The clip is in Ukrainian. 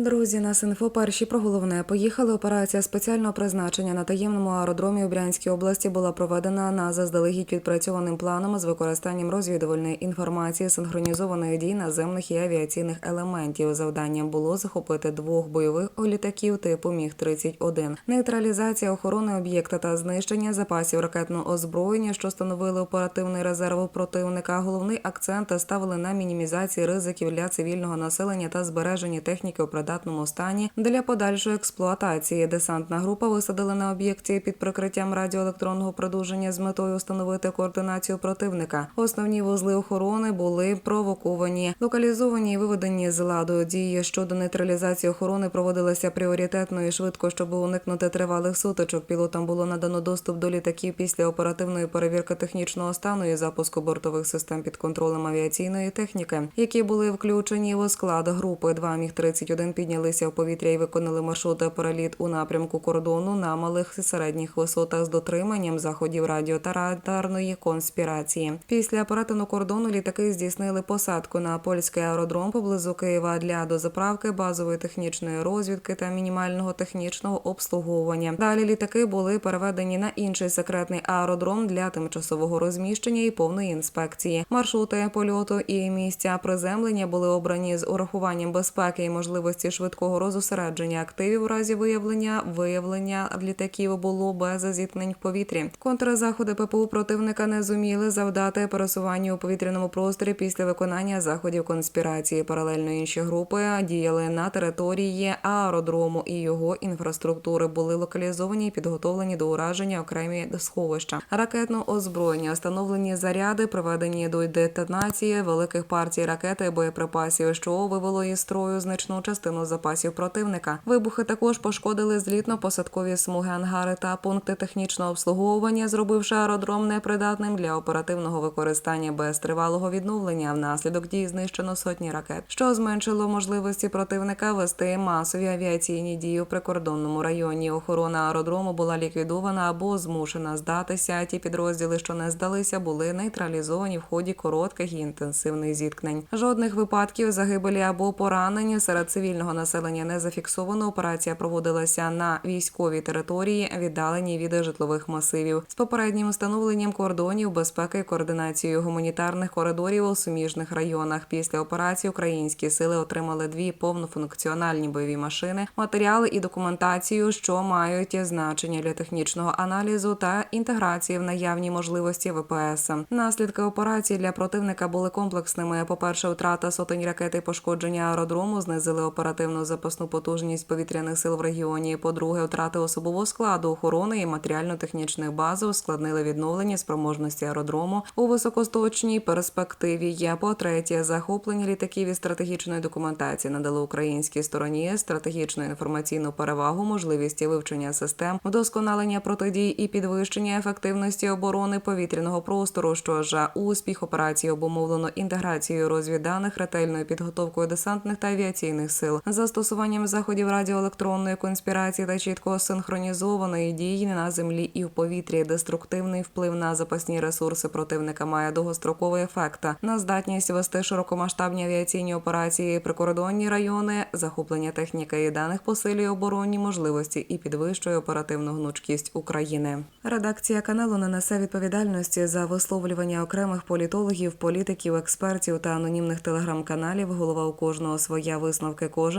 Друзі, нас інфо перші про головне поїхали. Операція спеціального призначення на таємному аеродромі у Брянській області була проведена на заздалегідь відпрацьованим планом з використанням розвідувальної інформації, синхронізованої дій наземних і авіаційних елементів. Завданням було захопити двох бойових літаків типу Міг 31 нейтралізація охорони об'єкта та знищення запасів ракетного озброєння, що становили оперативний резерв противника. Головний акцент ставили на мінімізації ризиків для цивільного населення та збереження техніки у придатному стані для подальшої експлуатації. Десантна група висадила на об'єкті під прикриттям радіоелектронного продовження з метою встановити координацію противника. Основні вузли охорони були провоковані, локалізовані і виведені з ладу. Дії щодо нейтралізації охорони проводилися пріоритетно і швидко, щоб уникнути тривалих сутичок. Пілотам було надано доступ до літаків після оперативної перевірки технічного стану і запуску бортових систем під контролем авіаційної техніки, які були включені у склад групи. Два міг 31 піднялися в повітря і виконали маршрут переліт у напрямку кордону на малих і середніх висотах з дотриманням заходів радіо та радарної конспірації. Після перетину кордону літаки здійснили посадку на польський аеродром поблизу Києва для дозаправки базової технічної розвідки та мінімального технічного обслуговування. Далі літаки були переведені на інший секретний аеродром для тимчасового розміщення і повної інспекції. Маршрути польоту і місця приземлення були обрані з урахуванням безпеки і можливості швидкого розосередження активів у разі виявлення виявлення літаків було без зіткнень в повітрі. Контрзаходи ППУ противника не зуміли завдати пересуванню у повітряному просторі після виконання заходів конспірації. Паралельно інші групи діяли на території аеродрому і його інфраструктури були локалізовані і підготовлені до ураження окремі сховища. Ракетного озброєння, встановлені заряди, приведені до детонації великих партій ракети боєприпасів, що вивело із строю значну частину запасів противника. Вибухи також пошкодили злітно-посадкові смуги ангари та пункти технічного обслуговування, зробивши аеродром непридатним для оперативного використання без тривалого відновлення. Внаслідок дій знищено сотні ракет, що зменшило можливості противника вести масові авіаційні дії у прикордонному районі. Охорона аеродрому була ліквідована або змушена здатися. Ті підрозділи, що не здалися, були нейтралізовані в ході коротких і інтенсивних зіткнень. Жодних випадків загибелі або поранень серед цивільного населення не зафіксовано. Операція проводилася на військовій території, віддалені від житлових масивів з попереднім встановленням кордонів безпеки і координацією гуманітарних коридорів у суміжних районах. Після операції українські сили отримали дві повнофункціональні бойові машини, матеріали і документацію, що мають значення для технічного аналізу та інтеграції в наявні можливості ВПС. Наслідки операції для противника були комплексними. По перше, втрата сотень ракет і пошкодження аеродрому знизили оперативну запасну потужність повітряних сил в регіоні. По-друге, втрати особового складу охорони і матеріально-технічних баз ускладнили відновлення спроможності аеродрому у високосточній перспективі. Є по-третє, захоплення літаків і стратегічної документації надали українській стороні стратегічну інформаційну перевагу, можливість вивчення систем, вдосконалення протидій і підвищення ефективності оборони повітряного простору. Що ж успіх операції обумовлено інтеграцією розвідданих, ретельною підготовкою десантних та авіаційних сил, застосуванням заходів радіоелектронної конспірації та чітко синхронізованої дії на землі і в повітрі. Деструктивний вплив на запасні ресурси противника має довгостроковий ефект на здатність вести широкомасштабні авіаційні операції, прикордонні райони, захоплення техніки і даних посилює оборонні можливості і підвищує оперативну гнучкість України. Редакція каналу не несе відповідальності за висловлювання окремих політологів, політиків, експертів та анонімних телеграм-каналів. Голова у кожного своя висновки.